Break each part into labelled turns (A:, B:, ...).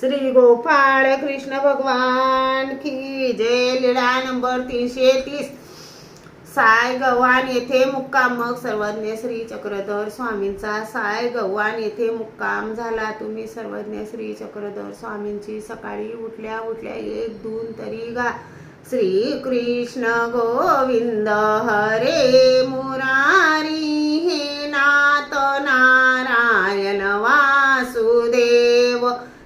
A: श्री गोपाळ कृष्ण भगवान की जय लीळा नंबर तीनशे तीस. साय गव्हाण येथे मुक्काम. मग सर्वज्ञ श्री चक्रधर स्वामींचा साय गव्हाण येथे मुक्काम झाला. तुम्ही सर्वज्ञ श्री चक्रधर स्वामींची सकाळी उठल्या उठल्या एक दोन तरी गा. श्री कृष्ण गोविंद हरे.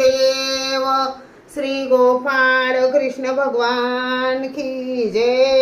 A: वासुदेव श्री गोपाळ कृष्ण भगवान की जय।